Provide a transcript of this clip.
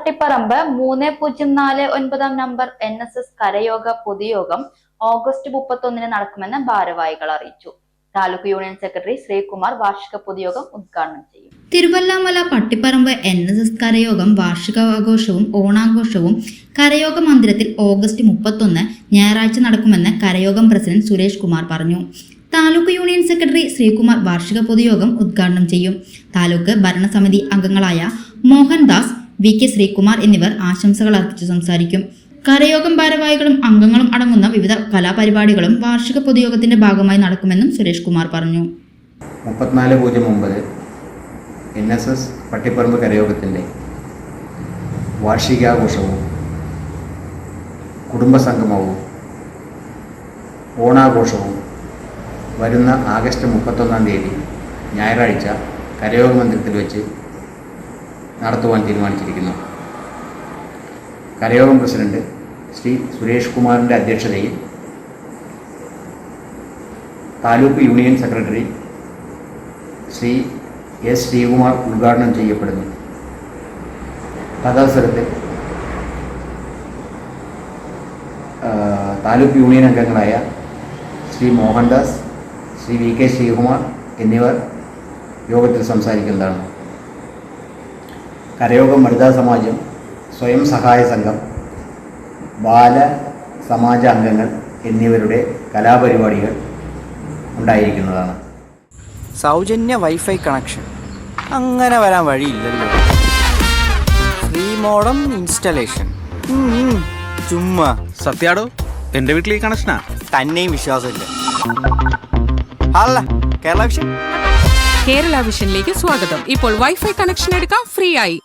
പട്ടിപ്പറമ്പ് മൂന്ന് പൂജ്യം നാല് ഒൻപതാം നമ്പർ എൻ എസ് എസ് കരയോഗ പൊതുയോഗം ഓഗസ്റ്റ് മുപ്പത്തൊന്നിന് നടക്കുമെന്ന് ഭാരവാഹികൾ അറിയിച്ചു. താലൂക്ക് യൂണിയൻ സെക്രട്ടറി ശ്രീകുമാർ വാർഷിക പൊതുയോഗം ഉദ്ഘാടനം ചെയ്യും. Thiruvallamala Pattiparambu N S S കരയോഗം വാർഷികാഘോഷവും ഓണാഘോഷവും കരയോഗ മന്ദിരത്തിൽ ഓഗസ്റ്റ് മുപ്പത്തൊന്ന് ഞായറാഴ്ച നടക്കുമെന്ന് കരയോഗം പ്രസിഡന്റ് സുരേഷ് കുമാർ പറഞ്ഞു. താലൂക്ക് യൂണിയൻ സെക്രട്ടറി ശ്രീകുമാർ വാർഷിക പൊതുയോഗം ഉദ്ഘാടനം ചെയ്യും. താലൂക്ക് ഭരണസമിതി അംഗങ്ങളായ മോഹൻദാസ് വി കെ ശ്രീകുമാർ എന്നിവർ ആശംസകൾ അർപ്പിച്ചു സംസാരിക്കും. കരയോഗം ഭാരവാഹികളും അംഗങ്ങളും അടങ്ങുന്ന വിവിധ കലാപരിപാടികളും വാർഷിക പൊതുയോഗത്തിന്റെ ഭാഗമായി നടക്കുമെന്നും സുരേഷ് കുമാർ പറഞ്ഞു. മുപ്പത്തിനാല് പൂജ്യം ഒമ്പത് എൻ എസ് എസ് പട്ടിപ്പറമ്പ് കരയോഗത്തിന്റെ വാർഷികാഘോഷവും കുടുംബസംഗമവും ഓണാഘോഷവും വരുന്ന ആഗസ്റ്റ് മുപ്പത്തൊന്നാം തീയതി ഞായറാഴ്ച കരയോഗ മന്ദിരത്തിൽ വെച്ച് നടത്തുവാൻ തീരുമാനിച്ചിരിക്കുന്നു. കരയോഗം പ്രസിഡന്റ് ശ്രീ സുരേഷ് കുമാറിന്റെ അധ്യക്ഷതയിൽ taluk union secretary Shri S Sreekumar ഉദ്ഘാടനം ചെയ്യപ്പെടുന്നു. തദവസരത്തിൽ താലൂക്ക് യൂണിയൻ അംഗങ്ങളായ ശ്രീ മോഹൻദാസ് ശ്രീ വി കെ ശ്രീകുമാർ എന്നിവർ യോഗത്തിൽ സംസാരിക്കുന്നതാണ്. കരയോഗം വനിതാ സമാജം സ്വയം സഹായ സംഘം ബാല സമാജ അംഗങ്ങൾ എന്നിവരുടെ കലാപരിപാടികൾ ഉണ്ടായിരിക്കുന്നതാണ്. സൗജന്യ വൈഫൈ കണക്ഷൻ. അങ്ങനെ വരാൻ വഴിയില്ലല്ലോ. Free modem installation. ചുമ്മാ. സത്യാടോ എന്റെ വീട്ടിൽ ഈ കണക്ഷനാ? തന്നെയും വിശ്വാസമില്ല. അല്ല കേരള വിഷൻ? കേരള വിഷനിലേക്ക് സ്വാഗതം. ഇപ്പോൾ വൈഫൈ കണക്ഷൻ എടുക്കാം ഫ്രീ ആയി